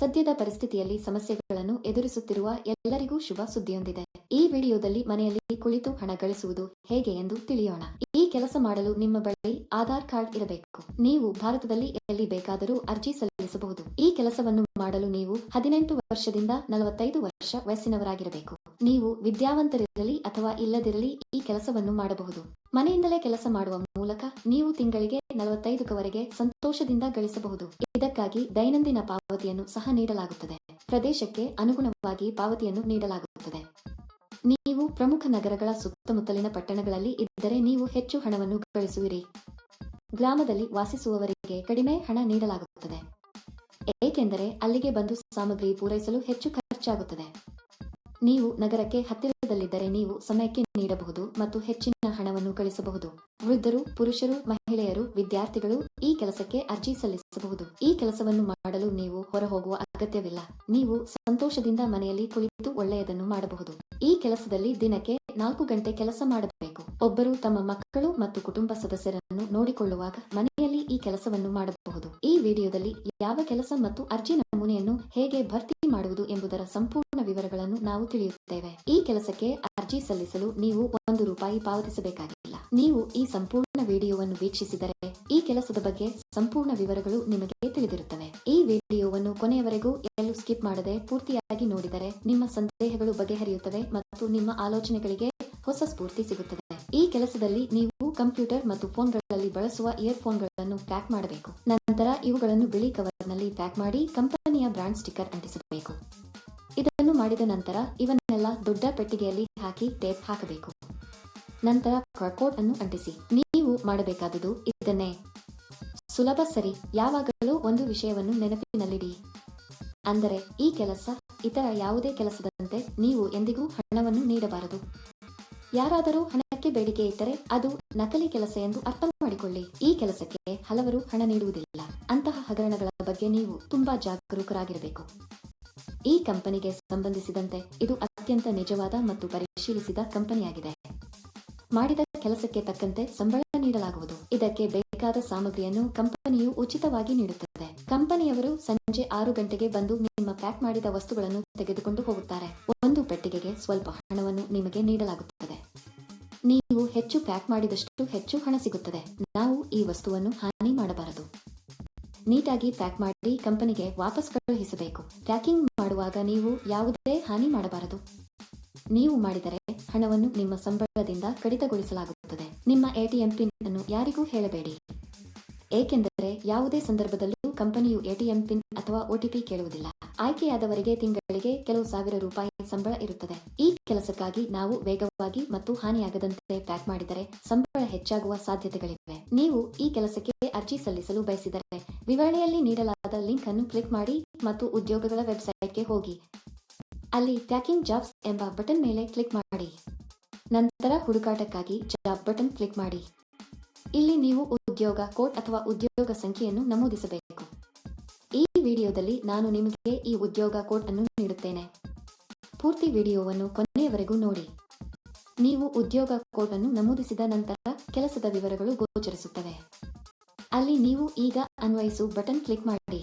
ಸದ್ಯದ ಪರಿಸ್ಥಿತಿಯಲ್ಲಿ ಸಮಸ್ಯೆಗಳನ್ನು ಎದುರಿಸುತ್ತಿರುವ ಎಲ್ಲರಿಗೂ ಶುಭ ಸುದ್ದಿಯೊಂದಿದೆ. ಈ ವಿಡಿಯೋದಲ್ಲಿ ಮನೆಯಲ್ಲಿ ಕುಳಿತು ಹಣ ಗಳಿಸುವುದು ಹೇಗೆ ಎಂದು ತಿಳಿಯೋಣ. ಈ ಕೆಲಸ ಮಾಡಲು ನಿಮ್ಮ ಬಳಿ ಆಧಾರ್ ಕಾರ್ಡ್ ಇರಬೇಕು. ನೀವು ಭಾರತದಲ್ಲಿ ಎಲ್ಲಿ ಬೇಕಾದರೂ ಅರ್ಜಿ ಸಲ್ಲಿಸಬಹುದು. ಈ ಕೆಲಸವನ್ನು ಮಾಡಲು ನೀವು ಹದಿನೆಂಟು ವರ್ಷದಿಂದ ನಲವತ್ತೈದು ವರ್ಷ ವಯಸ್ಸಿನವರಾಗಿರಬೇಕು. ನೀವು ವಿದ್ಯಾವಂತರಿರಲಿ ಅಥವಾ ಇಲ್ಲದಿರಲಿ ಈ ಕೆಲಸವನ್ನು ಮಾಡಬಹುದು. ಮನೆಯಿಂದಲೇ ಕೆಲಸ ಮಾಡುವ ಮೂಲಕ ನೀವು ತಿಂಗಳಿಗೆ ನಲವತ್ತೈದಕ್ಕವರೆಗೆ ಸಂತೋಷದಿಂದ ಗಳಿಸಬಹುದು. ಇದಕ್ಕಾಗಿ ದೈನಂದಿನ ಪಾವತಿಯನ್ನು ಸಹ ನೀಡಲಾಗುತ್ತದೆ. ಪ್ರದೇಶಕ್ಕೆ ಅನುಗುಣವಾಗಿ ಪಾವತಿಯನ್ನು ನೀಡಲಾಗುತ್ತದೆ. ನೀವು ಪ್ರಮುಖ ನಗರಗಳ ಸುತ್ತಮುತ್ತಲಿನ ಪಟ್ಟಣಗಳಲ್ಲಿ ಇದ್ದರೆ ನೀವು ಹೆಚ್ಚು ಹಣವನ್ನು ಗಳಿಸುವಿರಿ. ಗ್ರಾಮದಲ್ಲಿ ವಾಸಿಸುವವರಿಗೆ ಕಡಿಮೆ ಹಣ ನೀಡಲಾಗುತ್ತದೆ. ಏಕೆಂದರೆ ಅಲ್ಲಿಗೆ ಬಂದು ಸಾಮಗ್ರಿ ಪೂರೈಸಲು ಹೆಚ್ಚು ಖರ್ಚಾಗುತ್ತದೆ. ನೀವು ನಗರಕ್ಕೆ ಹತ್ತಿರದಲ್ಲಿದ್ದರೆ ನೀವು ಸಮಯಕ್ಕೆ ನೀಡಬಹುದು ಮತ್ತು ಹೆಚ್ಚಿನ ಹಣವನ್ನು ಗಳಿಸಬಹುದು. ವೃದ್ಧರು, ಪುರುಷರು, ಮಹಿಳೆಯರು, ವಿದ್ಯಾರ್ಥಿಗಳು ಈ ಕೆಲಸಕ್ಕೆ ಅರ್ಜಿ ಸಲ್ಲಿಸಬಹುದು. ಈ ಕೆಲಸವನ್ನು ಮಾಡಲು ನೀವು ಹೊರಹೋಗುವ ಅಗತ್ಯವಿಲ್ಲ. ನೀವು ಸಂತೋಷದಿಂದ ಮನೆಯಲ್ಲಿ ಕುಳಿತು ಒಳ್ಳೆಯದನ್ನು ಮಾಡಬಹುದು. ಈ ಕೆಲಸದಲ್ಲಿ ದಿನಕ್ಕೆ ನಾಲ್ಕು ಗಂಟೆ ಕೆಲಸ ಮಾಡಬೇಕು. ಒಬ್ಬರು ತಮ್ಮ ಮಕ್ಕಳು ಮತ್ತು ಕುಟುಂಬ ಸದಸ್ಯರನ್ನು ನೋಡಿಕೊಳ್ಳುವಾಗ ಮನೆಯಲ್ಲಿ ಈ ಕೆಲಸವನ್ನು ಮಾಡಬಹುದು. ಈ ವಿಡಿಯೋದಲ್ಲಿ ಯಾವ ಕೆಲಸ ಮತ್ತು ಅರ್ಜಿ ನಮೂನೆಯನ್ನು ಹೇಗೆ ಭರ್ತಿ ಮಾಡುವುದು ಎಂಬುದರ ಸಂಪೂರ್ಣ ವಿವರಗಳನ್ನು ನಾವು ತಿಳಿಯುತ್ತೇವೆ. ಈ ಕೆಲಸಕ್ಕೆ ಅರ್ಜಿ ಸಲ್ಲಿಸಲು ನೀವು ಒಂದು ರೂಪಾಯಿ ಪಾವತಿಸಬೇಕಾಗಿಲ್ಲ. ನೀವು ಈ ಸಂಪೂರ್ಣ ವಿಡಿಯೋವನ್ನು ವೀಕ್ಷಿಸಿದರೆ ಈ ಕೆಲಸದ ಬಗ್ಗೆ ಸಂಪೂರ್ಣ ವಿವರಗಳು ನಿಮಗೆ ತಿಳಿದಿರುತ್ತವೆ. ಈ ವಿಡಿಯೋವನ್ನು ಕೊನೆಯವರೆಗೂ ಎಲ್ಲೂ ಸ್ಕಿಪ್ ಮಾಡದೆ ಪೂರ್ತಿಯಾಗಿ ನೋಡಿದರೆ ನಿಮ್ಮ ಸಂದೇಹಗಳು ಬಗೆಹರಿಯುತ್ತವೆ ಮತ್ತು ನಿಮ್ಮ ಆಲೋಚನೆಗಳಿಗೆ ಹೊಸ ಸ್ಫೂರ್ತಿ ಸಿಗುತ್ತದೆ. ಈ ಕೆಲಸದಲ್ಲಿ ನೀವು ಕಂಪ್ಯೂಟರ್ ಮತ್ತು ಫೋನ್ಗಳಲ್ಲಿ ಬಳಸುವ ಇಯರ್ಫೋನ್ಗಳನ್ನು ಪ್ಯಾಕ್ ಮಾಡಬೇಕು. ನಂತರ ಇವುಗಳನ್ನು ಬಿಳಿ ಕವರ್ನಲ್ಲಿ ಪ್ಯಾಕ್ ಮಾಡಿ ಕಂಪನಿಯ ಬ್ರಾಂಡ್ ಸ್ಟಿಕ್ಕರ್ ಅಂಟಿಸಬೇಕು. ಮಾಡಿದ ನಂತರ ಇವನ್ನೆಲ್ಲ ದೊಡ್ಡ ಪೆಟ್ಟಿಗೆಯಲ್ಲಿ ಹಾಕಿ ಟೇಪ್ ಹಾಕಬೇಕು. ನಂತರ ಕರ್ಕೋಟ್ ಅನ್ನು ಅಂಟಿಸಿ. ನೀವು ಮಾಡಬೇಕಾದುದು ಇದನ್ನೇ. ಸುಲಭ ಸರಿ. ಯಾವಾಗಲೂ ಒಂದು ವಿಷಯವನ್ನು ನೆನಪಿನಲ್ಲಿಡಿ. ಅಂದರೆ ಈ ಕೆಲಸ ಇತರ ಯಾವುದೇ ಕೆಲಸದಂತೆ ನೀವು ಎಂದಿಗೂ ಹಣವನ್ನು ನೀಡಬಾರದು. ಯಾರಾದರೂ ಹಣಕ್ಕೆ ಬೇಡಿಕೆ ಇಟ್ಟರೆ ಅದು ನಕಲಿ ಕೆಲಸ ಎಂದು ಅರ್ಥ ಮಾಡಿಕೊಳ್ಳಿ. ಈ ಕೆಲಸಕ್ಕೆ ಹಲವರು ಹಣ ನೀಡುವುದಿಲ್ಲ. ಅಂತಹ ಹಗರಣಗಳ ಬಗ್ಗೆ ನೀವು ತುಂಬಾ ಜಾಗರೂಕರಾಗಿರಬೇಕು. ಈ ಕಂಪನಿಗೆ ಸಂಬಂಧಿಸಿದಂತೆ ಇದು ಅತ್ಯಂತ ನಿಜವಾದ ಮತ್ತು ಪರಿಶೀಲಿಸಿದ ಕಂಪನಿಯಾಗಿದೆ. ಮಾಡಿದ ಕೆಲಸಕ್ಕೆ ತಕ್ಕಂತೆ ಸಂಬಳ ನೀಡಲಾಗುವುದು. ಇದಕ್ಕೆ ಬೇಕಾದ ಸಾಮಗ್ರಿಯನ್ನು ಕಂಪನಿಯು ಉಚಿತವಾಗಿ ನೀಡುತ್ತದೆ. ಕಂಪನಿಯವರು ಸಂಜೆ ಆರು ಗಂಟೆಗೆ ಬಂದು ನಿಮ್ಮ ಪ್ಯಾಕ್ ಮಾಡಿದ ವಸ್ತುಗಳನ್ನು ತೆಗೆದುಕೊಂಡು ಹೋಗುತ್ತಾರೆ. ಒಂದು ಪೆಟ್ಟಿಗೆಗೆ ಸ್ವಲ್ಪ ಹಣವನ್ನು ನಿಮಗೆ ನೀಡಲಾಗುತ್ತದೆ. ನೀವು ಹೆಚ್ಚು ಪ್ಯಾಕ್ ಮಾಡಿದಷ್ಟು ಹೆಚ್ಚು ಹಣ ಸಿಗುತ್ತದೆ. ನಾವು ಈ ವಸ್ತುವನ್ನು ಹಾನಿ ಮಾಡಬಾರದು. ನೀಟಾಗಿ ಪ್ಯಾಕ್ ಮಾಡಿ ಕಂಪನಿಗೆ ವಾಪಸ್ ಕಳುಹಿಸಬೇಕು. ಪ್ಯಾಕಿಂಗ್ ಮಾಡುವಾಗ ನೀವು ಯಾವುದೇ ಹಾನಿ ಮಾಡಬಾರದು. ನೀವು ಮಾಡಿದರೆ ಹಣವನ್ನು ನಿಮ್ಮ ಸಂಬಳದಿಂದ ಕಡಿತಗೊಳಿಸಲಾಗುತ್ತದೆ. ನಿಮ್ಮ ಎಟಿಎಂ ಪಿನ್ ಅನ್ನು ಯಾರಿಗೂ ಹೇಳಬೇಡಿ. ಏಕೆಂದರೆ ಯಾವುದೇ ಸಂದರ್ಭದಲ್ಲೂ ಕಂಪನಿಯು ಎಟಿಎಂ ಪಿನ್ ಅಥವಾ ಒಟಿಪಿ ಕೇಳುವುದಿಲ್ಲ. ಆಯ್ಕೆಯಾದವರಿಗೆ ತಿಂಗಳಿಗೆ ಕೆಲವು ಸಾವಿರ ರೂಪಾಯಿ ಸಂಬಳ ಇರುತ್ತದೆ. ಈ ಕೆಲಸಕ್ಕಾಗಿ ನಾವು ವೇಗವಾಗಿ ಮತ್ತು ಹಾನಿಯಾಗದಂತೆ ಪ್ಯಾಕ್ ಮಾಡಿದರೆ ಸಂಬಳ ಹೆಚ್ಚಾಗುವ ಸಾಧ್ಯತೆಗಳಿವೆ. ನೀವು ಈ ಕೆಲಸಕ್ಕೆ ಅರ್ಜಿ ಸಲ್ಲಿಸಲು ಬಯಸಿದರೆ ವಿವರಣೆಯಲ್ಲಿ ನೀಡಲಾದ ಲಿಂಕ್ ಅನ್ನು ಕ್ಲಿಕ್ ಮಾಡಿ ಮತ್ತು ಉದ್ಯೋಗಗಳ ವೆಬ್ಸೈಟ್ಗೆ ಹೋಗಿ. ಅಲ್ಲಿ ಪ್ಯಾಕಿಂಗ್ ಜಾಬ್ಸ್ ಎಂಬ ಬಟನ್ ಮೇಲೆ ಕ್ಲಿಕ್ ಮಾಡಿ. ನಂತರ ಹುಡುಕಾಟಕ್ಕಾಗಿ ಜಾಬ್ ಬಟನ್ ಕ್ಲಿಕ್ ಮಾಡಿ. ಇಲ್ಲಿ ನೀವು ಉದ್ಯೋಗ ಕೋಡ್ ಅಥವಾ ಉದ್ಯೋಗ ಸಂಖ್ಯೆಯನ್ನು ನಮೂದಿಸಬೇಕು. ವಿಡಿಯೋದಲ್ಲಿ ನಾನು ನಿಮಗೆ ಈ ಉದ್ಯೋಗ ಕೋಡ್ ಅನ್ನು ನೀಡುತ್ತೇನೆ. ಪೂರ್ತಿ ವಿಡಿಯೋವನ್ನು ಕೊನೆಯವರೆಗೂ ನೋಡಿ. ನೀವು ಉದ್ಯೋಗ ಕೋಡ್ ಅನ್ನು ನಮೂದಿಸಿದ ನಂತರ ಕೆಲಸದ ವಿವರಗಳು ಗೋಚರಿಸುತ್ತವೆ. ಅಲ್ಲಿ ನೀವು ಈಗ ಅನ್ವಯಿಸು ಬಟನ್ ಕ್ಲಿಕ್ ಮಾಡಿ.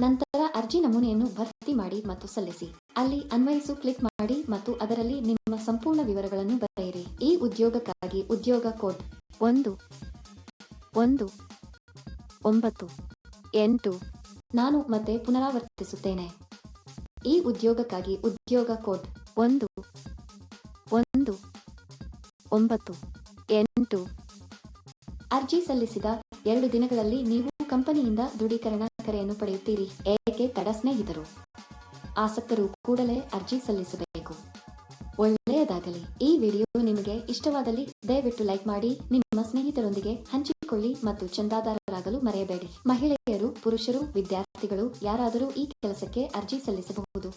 ನಂತರ ಅರ್ಜಿ ನಮೂನೆಯನ್ನು ಭರ್ತಿ ಮಾಡಿ ಮತ್ತು ಸಲ್ಲಿಸಿ. ಅಲ್ಲಿ ಅನ್ವಯಿಸು ಕ್ಲಿಕ್ ಮಾಡಿ ಮತ್ತು ಅದರಲ್ಲಿ ನಿಮ್ಮ ಸಂಪೂರ್ಣ ವಿವರಗಳನ್ನು ಬರೆಯಿರಿ. ಈ ಉದ್ಯೋಗಕ್ಕಾಗಿ ಉದ್ಯೋಗ ಕೋಡ್ ಒಂದು ಒಂದು, ಒಂಬತ್ತು, ಎಂಟು ನಾನು ಮತ್ತೆ ಪುನರಾವರ್ತಿಸುತ್ತೇನೆ. ಈ ಉದ್ಯೋಗಕ್ಕಾಗಿ ಉದ್ಯೋಗ ಕೋಡ್ ಒಂದು ಒಂದು, ಒಂಬತ್ತು, ಎಂಟು ಅರ್ಜಿ ಸಲ್ಲಿಸಿದ ಎರಡು ದಿನಗಳಲ್ಲಿ ನೀವು ಕಂಪನಿಯಿಂದ ದೃಢೀಕರಣ ಕರೆಯನ್ನು ಪಡೆಯುತ್ತೀರಿ. ಏಕೆ ತಡ ಸ್ನೇಹಿತರು? ಆಸಕ್ತರು ಕೂಡಲೇ ಅರ್ಜಿ ಸಲ್ಲಿಸಬೇಕು. ಒಳ್ಳೆಯದಾಗಲಿ. ಈ ವಿಡಿಯೋ ನಿಮಗೆ ಇಷ್ಟವಾದಲ್ಲಿ ದಯವಿಟ್ಟು ಲೈಕ್ ಮಾಡಿ, ನಿಮ್ಮ ಸ್ನೇಹಿತರೊಂದಿಗೆ ಹಂಚಿಕೊಳ್ಳಿ ಮತ್ತು ಚಂದಾದಾರರಾಗಲು ಮರೆಯಬೇಡಿ. ಮಹಿಳೆಯರು, ಪುರುಷರು, ವಿದ್ಯಾರ್ಥಿಗಳು ಯಾರಾದರೂ ಈ ಕೆಲಸಕ್ಕೆ ಅರ್ಜಿ ಸಲ್ಲಿಸಬಹುದು.